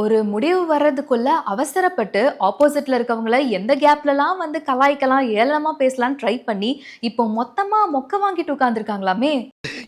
ஒரு முடிவு வர்றதுக்குள்ள அவசரப்பட்டு ஆப்போசிட்ல இருக்கவங்கள எந்த கேப்லலாம் வந்து கலாய்க்கலாம் ஏளனமா பேசலாம் ட்ரை பண்ணி இப்போ மொத்தமா மொக்க வாங்கிட்டு உட்கார்ந்துருக்காங்களாமே?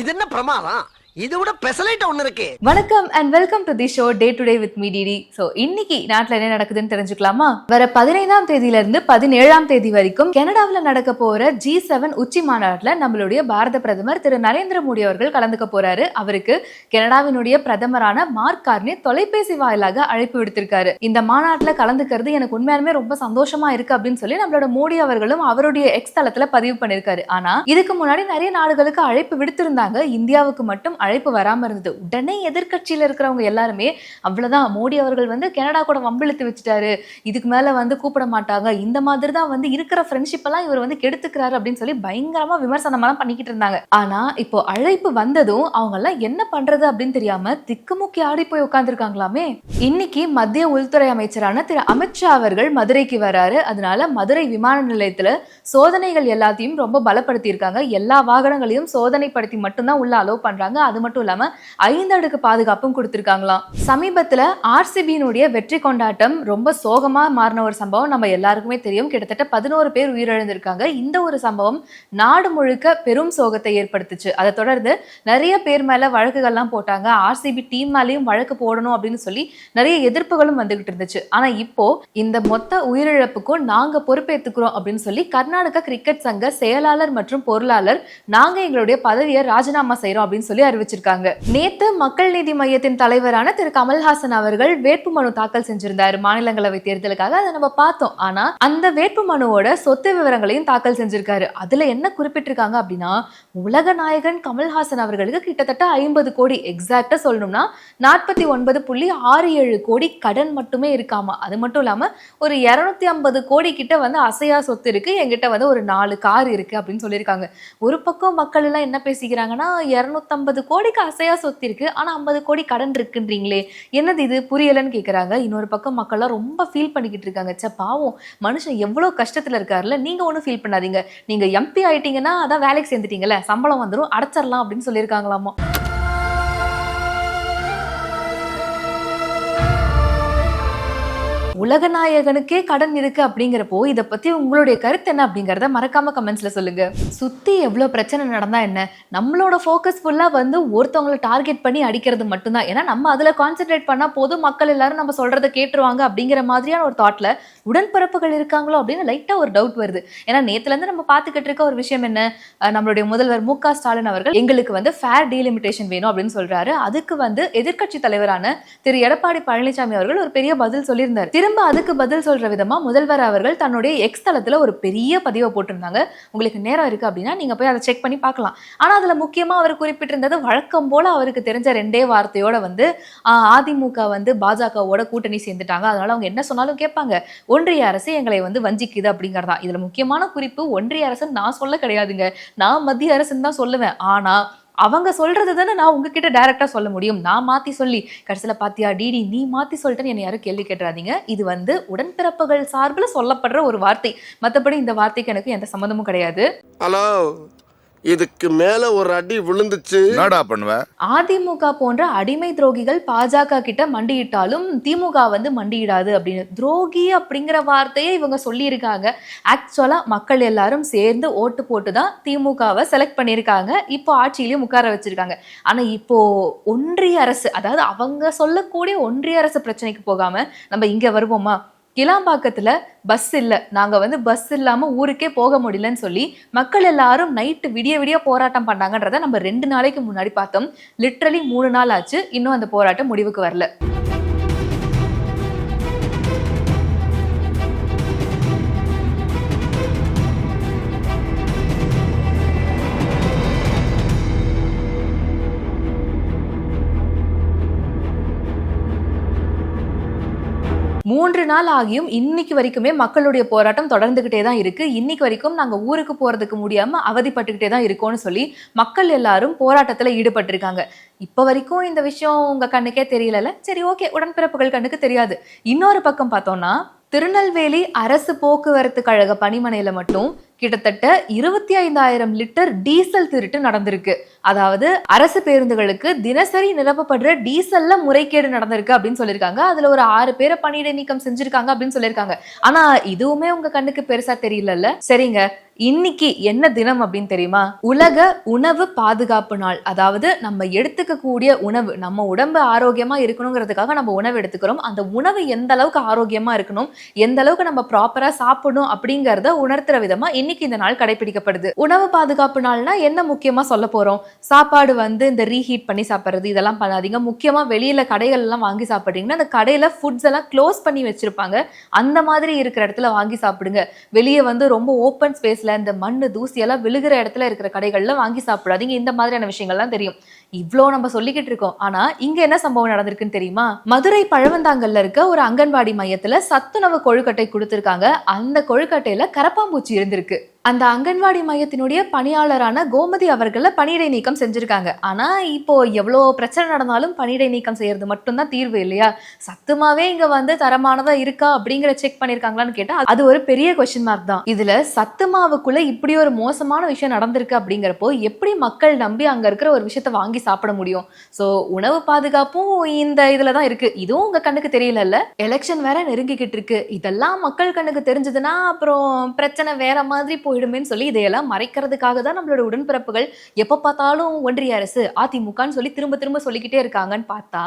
இது என்ன பிரமாதம்? இது விட பெசலைட் ஒன்று இருக்கு. வணக்கம் and welcome to the show day to day with me DD so இன்னைக்கு நாட்டில் என்ன நடக்குதுன்னு தெரிஞ்சுக்கலாமா? வர பதினைந்தாம் தேதியில இருந்து பதினேழாம் தேதி வரைக்கும் கனடாவில் நடக்க போற ஜி செவன் உச்சி மாநாட்டில் நம்மளுடைய பாரத பிரதமர் திரு நரேந்திர மோடி அவர்கள் கலந்துக்க போறாரு. அவருக்கு கனடாவினுடைய பிரதமரான மார்க் கார்னே தொலைபேசி வாயிலாக அழைப்பு விடுத்திருக்காரு. இந்த மாநாட்டில் கலந்துக்கிறது எனக்கு உண்மையாலுமே ரொம்ப சந்தோஷமா இருக்கு அப்படின்னு சொல்லி நம்மளோட மோடி அவர்களும் அவருடைய எக்ஸ் தளத்தில் பதிவு பண்ணியிருக்காரு ஆனா இதுக்கு முன்னாடி நிறைய நாடுகளுக்கு அழைப்பு விடுத்திருந்தாங்க. இந்தியாவுக்கு மட்டும் அழைப்பு வராமல் இருந்தது. உடனே எதிர்கட்சியில் இருக்கிறவங்க எல்லாருமே அவ்வளோதான் மோடி அவர்கள் வந்து கனடா கூட வம்பிழுத்து வச்சுட்டாரு. இதுக்கு மேலே வந்து கூப்பிட மாட்டாங்க. இந்த மாதிரி தான் வந்து இருக்கிற ஃப்ரெண்ட்ஷிப் எல்லாம் இவர் வந்து கெடுத்துக்கிறாரு. அப்படின்னு சொல்லி பயங்கரமாக விமர்சனமெல்லாம் பண்ணிக்கிட்டு இருந்தாங்க. ஆனால் இப்போ அழைப்பு வந்ததும் அவங்கெல்லாம் என்ன பண்ணுறது அப்படின்னு தெரியாமல் திக்குமுக்கி ஆடி போய் உட்காந்துருக்காங்களாமே இன்னைக்கு மத்திய உள்துறை அமைச்சரான திரு. அமித்ஷா அவர்கள் மதுரைக்கு வராரு. அதனால மதுரை விமான நிலையத்துல சோதனைகள் எல்லாத்தையும் ரொம்ப பலப்படுத்தியிருக்காங்க. எல்லா வாகனங்களையும் சோதனைப்படுத்தி மட்டும்தான் உள்ள அலோவ் பண்றாங்க. அது மட்டும் இல்லாம ஐந்து அடுக்கு பாதுகாப்பும் கொடுத்திருக்காங்களாம். சமீபத்துல ஆர்சிபியினுடைய வெற்றி கொண்டாட்டம் ரொம்ப சோகமா மாறின ஒரு சம்பவம் நம்ம எல்லாருக்குமே தெரியும். கிட்டத்தட்ட பதினோரு பேர் உயிரிழந்திருக்காங்க. இந்த ஒரு சம்பவம் நாடு முழுக்க பெரும் சோகத்தை ஏற்படுத்துச்சு. அதை தொடர்ந்து நிறைய பேர் மேல வழக்குகள்லாம் போட்டாங்க. ஆர்சிபி டீம் மேலேயும் வழக்கு போடணும் அப்படின்னு சொல்லி நிறைய எதிர்ப்புகளும் வந்துகிட்டு இருந்துச்சு. ஆனா இப்போ இந்த மொத்த உயிரிழப்புக்கும் நாங்க பொறுப்பேத்துக்கிறோம் அப்படின்னு சொல்லி கர்நாடக கிரிக்கெட் சங்க செயலாளர் மற்றும் பொருளாளர் நாங்க எங்களுடைய பதவியை ராஜினாமா செய்யறோம் அப்படின்னு சொல்லி தெரிவிச்சிருக்காங்க. நேத்து மக்கள் நீதி மையத்தின் தலைவரான திரு. கமல்ஹாசன் அவர்கள் வேட்புமனு தாக்கல் செஞ்சிருந்தாரு மாநிலங்களவை தேர்தலுக்காக. அதை நம்ம பார்த்தோம். ஆனா அந்த வேட்புமனுவோட சொத்து விவரங்களையும் தாக்கல் செஞ்சிருக்காரு. அதுல என்ன குறிப்பிட்டிருக்காங்க அப்படின்னா உலக நாயகன் கமல்ஹாசன் அவர்களுக்கு கிட்டத்தட்ட ஐம்பது கோடி எக்ஸாக்டா சொல்லணும்னா நாற்பத்தி ஒன்பது புள்ளி ஆறு ஏழு கோடி கடன் மட்டுமே இருக்காமா? அது மட்டும் இல்லாம ஒரு இருநூத்தி ஐம்பது கோடி கிட்ட வந்து அசையா சொத்து இருக்கு. என்கிட்ட வந்து ஒரு நாலு கார் இருக்கு அப்படின்னு சொல்லியிருக்காங்க. ஒரு பக்கம் மக்கள் எல்லாம் என்ன பேசிக்கிறாங்கன்னா இருநூத்தம்பது கோடிக்கு அசையா சொத்து இருக்கு. ஆனா ஐம்பது கோடி கடன் இருக்குன்றீங்களே. என்னது இது? புரியலன்னு கேக்குறாங்க. இன்னொரு பக்கம் மக்கள்லாம் ரொம்ப ஃபீல் பண்ணிக்கிட்டு இருக்காங்க. சே பாவம். மனுஷன் எவ்வளவு கஷ்டத்துல இருக்காருல்ல. நீங்க ஒன்றும் ஃபீல் பண்ணாதீங்க. நீங்க எம்பி ஆயிட்டீங்கன்னா அதான் வேலைக்கு சேர்ந்துட்டீங்கல்ல. சம்பளம் வந்துடும் அடைச்சிடலாம் அப்படின்னு சொல்லியிருக்காங்களாமா. உலகநாயகனுக்கே கடன் இருக்கு அப்படிங்கிறப்போ இதை பத்தி உங்களுடைய கருத்து என்ன அப்படிங்கறத மறக்காம கமெண்ட்ஸ்ல சொல்லுங்க. சுத்தி எவ்வளவு பிரச்சனை நடந்தா என்ன? நம்மளோட ஃபோக்கஸ் ஃபுல்லா வந்து ஒருத்தவங்களை டார்கெட் பண்ணி அடிக்கிறது மட்டும்தான். ஏன்னா நம்ம அதுல கான்சென்ட்ரேட் பண்ணா போதும். மக்கள் எல்லாரும் நம்ம சொல்றதை கேட்டுருவாங்க அப்படிங்கிற மாதிரியான ஒரு தாட்ல உடன்பிறப்புகள் இருக்காங்களோ அப்படின்னு லைட்டா ஒரு டவுட் வருது. ஏன்னா நேத்துல இருந்து நம்ம பார்த்துக்கிட்டு இருக்க ஒரு விஷயம் என்ன? நம்மளுடைய முதல்வர் மு க ஸ்டாலின் அவர்கள் எங்களுக்கு வந்து ஃபேர் டீலிமிட்டேஷன் வேணும் அப்படின்னு சொல்றாரு. அதுக்கு வந்து எதிர்க்கட்சி தலைவரான திரு எடப்பாடி பழனிசாமி அவர்கள் ஒரு பெரிய பதில் சொல்லியிருந்தார். திரும்ப அதுக்கு பதில் சொல்கிற விதமாக முதல்வர் அவர்கள் தன்னுடைய எக்ஸ் தளத்தில் ஒரு பெரிய பதிவை போட்டிருந்தாங்க. உங்களுக்கு நேரம் இருக்குது அப்படின்னா நீங்கள் போய் அதை செக் பண்ணி பார்க்கலாம். ஆனால் அதில் முக்கியமாக அவர் குறிப்பிட்டிருந்தது வழக்கம் போல் அவருக்கு தெரிஞ்ச ரெண்டே வார்த்தையோட வந்து அதிமுக வந்து பாஜகவோட கூட்டணி சேர்ந்துட்டாங்க. அதனால் அவங்க என்ன சொன்னாலும் கேட்பாங்க. ஒன்றிய அரசு எங்களை வந்து வஞ்சிக்குது அப்படிங்கிறதா. இதில் முக்கியமான குறிப்பு ஒன்றிய அரசு நான் சொல்ல கிடையாதுங்க. நான் மத்திய அரசுன்னு தான் சொல்லுவேன். ஆனால் அவங்க சொல்றது தானே நான் உங்ககிட்ட டைரக்டா சொல்ல முடியும். நான் மாத்தி சொல்லி கடைசியில பாத்தியா டிடி நீ மாத்தி சொல்லிட்டேன்னு என்னை யாரும் கேள்வி கேட்டுறாதீங்க. இது வந்து உடன்பிறப்புகள் சார்பில் சொல்லப்படுற ஒரு வார்த்தை. மத்தபடி இந்த வார்த்தைக்கு எனக்கு எந்த சம்மந்தமும் கிடையாது. ஹலோ இதுக்கு மேல ஒரு அடி விழுந்துச்சு. என்னடா பண்ணுவ? அதிமுக போன்ற அடிமை துரோகிகள் பாஜக கிட்ட மண்டியிட்டாலும் திமுக வந்து மண்டியிடாது அப்படின்னு. துரோகி அப்படிங்கிற வார்த்தையை இவங்க சொல்லியிருக்காங்க. ஆக்சுவலா மக்கள் எல்லாரும் சேர்ந்து ஓட்டு போட்டு தான் திமுகவை செலக்ட் பண்ணியிருக்காங்க. இப்போ ஆட்சியிலையும் உட்கார வச்சிருக்காங்க. ஆனா இப்போ ஒன்றிய அரசு அதாவது அவங்க சொல்லக்கூடிய ஒன்றிய அரசு பிரச்சனைக்கு போகாம நம்ம இங்க வருவோமா? கிளாம்பாக்கத்தில் பஸ் இல்லை. நாங்கள் வந்து பஸ் இல்லாமல் ஊருக்கே போக முடியலன்னு சொல்லி மக்கள் எல்லாரும் நைட்டு விடிய விடிய போராட்டம் பண்ணாங்கன்றத நம்ம ரெண்டு நாளைக்கு முன்னாடி பார்த்தோம். லிட்ரலி மூணு நாள் ஆச்சு. இன்னும் அந்த போராட்டம் முடிவுக்கு வரல. நாள் ஆகியும் இன்னைக்கு வரைக்குமே மக்களுடைய போராட்டம் தொடர்ந்துகிட்டே தான் இருக்கு. இன்னைக்கு வரைக்கும் நாங்க ஊருக்கு போறதுக்கு முடியாம அவதிப்பட்டுக்கிட்டே தான் இருக்கோம்னு சொல்லி மக்கள் எல்லாரும் போராட்டத்துல ஈடுபட்டிருக்காங்க. இப்ப வரைக்கும் இந்த விஷயம் உங்க கண்ணுக்கே தெரியல சரி ஓகே. உடன்பிறப்புகள் கண்ணுக்கு தெரியாது. இன்னொரு பக்கம் பார்த்தோம்னா திருநெல்வேலி அரசு போக்குவரத்து கழக பணிமனையில மட்டும் கிட்டத்தட்ட இருபத்தி ஐந்தாயிரம் லிட்டர் டீசல் திருட்டு நடந்திருக்கு. அதாவது அரசு பேருந்துகளுக்கு தினசரி நிரப்பப்படுற டீசல்ல முறைகேடு நடந்திருக்கு அப்படின்னு சொல்லியிருக்காங்க அதுல ஒரு ஆறு பேரை பணியிடை நீக்கம் செஞ்சிருக்காங்க அப்படின்னு சொல்லியிருக்காங்க ஆனா இதுவுமே உங்க கண்ணுக்கு பெருசா தெரியலல்ல? சரிங்க. இன்னைக்கு என்ன தினம் அப்படின்னு தெரியுமா? உலக உணவு பாதுகாப்பு நாள். அதாவது நம்ம எடுத்துக்க கூடிய உணவு நம்ம உடம்பு ஆரோக்கியமா இருக்கணுங்கிறதுக்காக நம்ம உணவு எடுத்துக்கிறோம். அந்த உணவு எந்த அளவுக்கு ஆரோக்கியமா இருக்கணும் எந்த அளவுக்கு நம்ம ப்ராப்பரா சாப்பிடணும் அப்படிங்கறத உணர்த்துற விதமா இன்னைக்கு இந்த நாள் கடைபிடிக்கப்படுது. உணவு பாதுகாப்பு நாள்னா என்ன முக்கியமா சொல்ல போறோம்? சாப்பாடு வந்து இந்த ரீஹீட் பண்ணி சாப்பிட்றது இதெல்லாம் பண்ணாதீங்க. முக்கியமா வெளியில கடைகள் எல்லாம் வாங்கி சாப்பிட்றீங்கன்னா அந்த கடையில ஃபுட்ஸ் எல்லாம் க்ளோஸ் பண்ணி வச்சிருப்பாங்க. அந்த மாதிரி இருக்கிற இடத்துல வாங்கி சாப்பிடுங்க. வெளியே வந்து ரொம்ப ஓப்பன் ஸ்பேஸ்ல இந்த மண்ணு தூசி எல்லாம் விழுகிற இடத்துல இருக்கிற கடைகள்ல வாங்கி சாப்பிடாதீங்க. இந்த மாதிரியான விஷயங்கள்லாம் தெரியும். இவ்வளோ நம்ம சொல்லிக்கிட்டு இருக்கோம். ஆனா இங்க என்ன சம்பவம் நடந்திருக்குன்னு தெரியுமா? மதுரை பழவந்தாங்கல்ல இருக்க ஒரு அங்கன்வாடி மையத்துல சத்துணவு கொழுக்கட்டை கொடுத்திருக்காங்க. அந்த கொழுக்கட்டையில கரப்பாம்பூச்சி இருந்திருக்கு. அந்த அங்கன்வாடி மையத்தினுடைய பணியாளரான கோமதி அவர்களை பணியிடை நீக்கம் செஞ்சுருக்காங்க. ஆனால் இப்போ எவ்வளோ பிரச்சனை நடந்தாலும் பணியிடை நீக்கம் செய்யறது மட்டும்தான் தீர்வு இல்லையா? சத்துமாவே இங்கே வந்து தரமானதாக இருக்கா அப்படிங்கிற செக் பண்ணியிருக்காங்களான்னு கேட்டால் அது ஒரு பெரிய கொஸ்டின் மார்க் தான். இதில் சத்துமாவுக்குள்ளே இப்படி ஒரு மோசமான விஷயம் நடந்திருக்கு அப்படிங்கிறப்போ எப்படி மக்கள் நம்பி அங்கே இருக்கிற ஒரு விஷயத்த வாங்கி சாப்பிட முடியும்? ஸோ உணவு பாதுகாப்பும் இந்த இதில் தான் இருக்குது இதுவும் உங்கள் கண்ணுக்கு தெரியலல்ல? எலெக்ஷன் வேற நெருங்கிக்கிட்டு இருக்கு. இதெல்லாம் மக்கள் கண்ணுக்கு தெரிஞ்சதுன்னா அப்புறம் பிரச்சனை வேற மாதிரி போயிடுமேன்னு சொல்லி இதையெல்லாம் மறைக்கிறதுக்காக தான் நம்மளோட உடன்பிறப்புகள் எப்போ பார்த்தாலும் ஒன்றிய அரசு அதிமுகன்னு சொல்லி திரும்ப திரும்ப சொல்லிக்கிட்டே இருக்காங்கன்னு பார்த்தா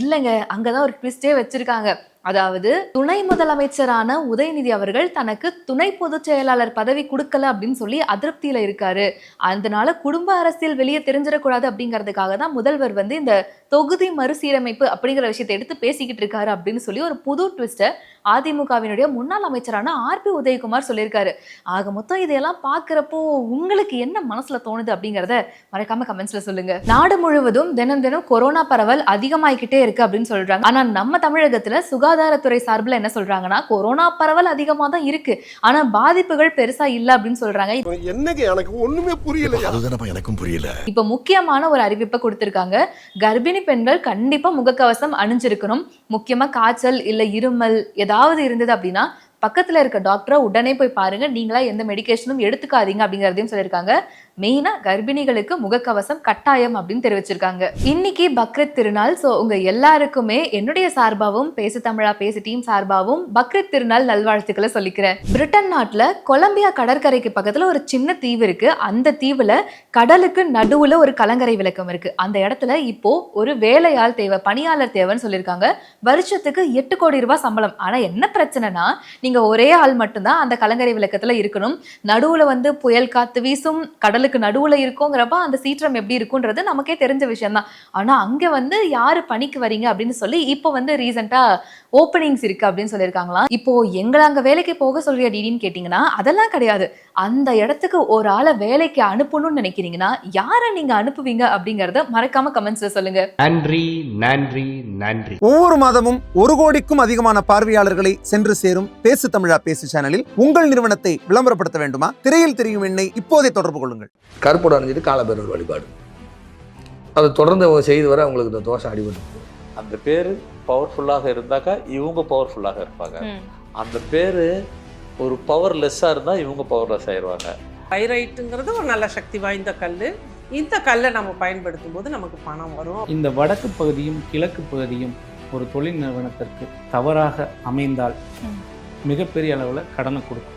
இல்லைங்க அங்கதான் ஒரு ட்விஸ்டே வச்சிருக்காங்க. அதாவது துணை முதலமைச்சரான உதயநிதி அவர்கள் தனக்கு துணை பொதுச் செயலாளர் பதவி கொடுக்கல அப்படின்னு சொல்லி அதிருப்தியில இருக்காரு. அதனால குடும்ப அரசியல் வெளியே தெரிஞ்சிடக்கூடாது அப்படிங்கிறதுக்காக தான் முதல்வர் வந்து இந்த தொகுதி மறுசீரமைப்பு அப்படிங்கிற விஷயத்தை எடுத்து பேசிக்கிட்டு இருக்காரு அப்படின்னு சொல்லி ஒரு புது ட்விஸ்ட்டை அதிமுகவினுடைய முன்னாள் அமைச்சரான ஆர்பி உதயகுமார் சொல்லியிருக்காரு. ஆக மொத்தம் இதையெல்லாம் பார்க்குறப்போ உங்களுக்கு என்ன மனசுல தோணுது அப்படிங்கிறத மறக்காம கமெண்ட்ஸ்ல சொல்லுங்க. நாடு முழுவதும் தினம் தினம் கொரோனா பரவல் அதிகமாயிக்கிட்டே இருக்கு அப்படின்னு சொல்றாங்க. ஆனா நம்ம தமிழகத்துல சுகாதாரத்துறை சார்பில் என்ன சொல்றாங்கன்னா கொரோனா பரவல் அதிகமா தான் இருக்கு. ஆனா பாதிப்புகள் பெருசா இல்ல அப்படின்னு சொல்றாங்க. என்னங்க எனக்கு ஒண்ணுமே புரியல அதுதானப்பா எனக்கும் புரியல. இப்ப முக்கியமான ஒரு அறிவிப்பை கொடுத்திருக்காங்க. கர்ப்பிணி பெண்கள் கண்டிப்பா முகக்கவசம் அணிஞ்சிருக்கணும். முக்கியமா காய்ச்சல் இல்ல இருமல் ஏதாவது இருந்தது அப்படின்னா பக்கத்துல இருக்க டாக்டரை உடனே போய் பாருங்க. நீங்களா எந்த மெடிகேஷனும் எடுத்துக்காதீங்க அப்படிங்கறதையும் சொல்லியிருக்காங்க. மெயினா கர்ப்பிணிகளுக்கு முகக்கவசம் கட்டாயம் அப்படின்னு தெரிவிச்சிருக்காங்க. இன்னைக்கு பக்ரீத் திருநாள் ஸோ உங்க எல்லாருக்குமே என்னுடைய சார்பாகவும் பேசு தமிழா பேசு டீம் சார்பாகவும் பக்ரீத் திருநாள் நல்வாழ்த்துக்களை சொல்லிக்கிறேன். பிரிட்டன் நாட்டுல கொலம்பியா கடற்கரைக்கு பக்கத்துல ஒரு சின்ன தீவு இருக்கு. அந்த தீவுல கடலுக்கு நடுவுல ஒரு கலங்கரை விளக்கம் இருக்கு. அந்த இடத்துல இப்போ ஒரு வேலையாள் தேவை பணியாளர் தேவைன்னு சொல்லியிருக்காங்க. வருஷத்துக்கு எட்டு கோடி ரூபாய் சம்பளம். ஆனா என்ன பிரச்சனைனா நீங்க ஒரே ஆள் மட்டும்தான் அந்த கலங்கரை விளக்கத்துல இருக்கணும். நடுவுல வந்து புயல் காத்து வீசும் கடலுக்கு நடுவுல இருக்கோங்கிறப்ப அந்த சீற்றம் எப்படி இருக்குன்றது நமக்கே தெரிஞ்ச விஷயம் தான் ஆனா அங்க வந்து யாரு பணிக்கு வரீங்க அப்படின்னு சொல்லி இப்போ வந்து ரீசெண்டா ஓப்பனிங்ஸ் இருக்கு அப்படின்னு சொல்லியிருக்காங்களாம். இப்போ எங்களை அங்க வேலைக்கு போக சொல்றியா டிடின்னு கேட்டீங்கன்னா அதெல்லாம் கிடையாது. அந்த இடத்துக்கு ஒரு ஆளை வேலைக்கு அனுப்பணும்னு நினைக்கிறீங்கன்னா யாரை நீங்க அனுப்புவீங்க அப்படிங்கறத மறக்காம கமெண்ட்ஸ்ல சொல்லுங்க. நன்றி நன்றி நன்றி. ஒவ்வொரு மாதமும் ஒரு கோடிக்கும் அதிகமான பார்வையாளர்களை சென்று சேரும் பேசு தமிழா பேசு சேனலில் உங்கள் நிறுவனத்தை விளம்பரப்படுத்த வேண்டுமா? திரையில் தெரியும் எண்ணை இப்போதே தொடர்பு கொள்ளுங்கள். கருப்போடு அணிஞ்சிட்டு காலபேரவர் வழிபாடு. அதை தொடர்ந்து அவங்க செய்து வர அவங்களுக்கு இந்த தோஷம் அடிபட்டு அந்த பேர் பவர்ஃபுல்லாக இருந்தாக்கா இவங்க பவர்ஃபுல்லாக இருப்பாங்க. அந்த பேர் ஒரு பவர்லெஸ்ஸாக இருந்தால் இவங்க பவர்லெஸ் ஆயிடுவாங்க பைரைட்டுங்கிறது ஒரு நல்ல சக்தி வாய்ந்த கல் இந்த கல்லை நம்ம பயன்படுத்தும் போது நமக்கு பணம் வரும். இந்த வடக்கு பகுதியும் கிழக்கு பகுதியும் ஒரு தொழில் நிறுவனத்திற்கு தவறாக அமைந்தால் மிகப்பெரிய அளவில் கடனை கொடுக்கும்.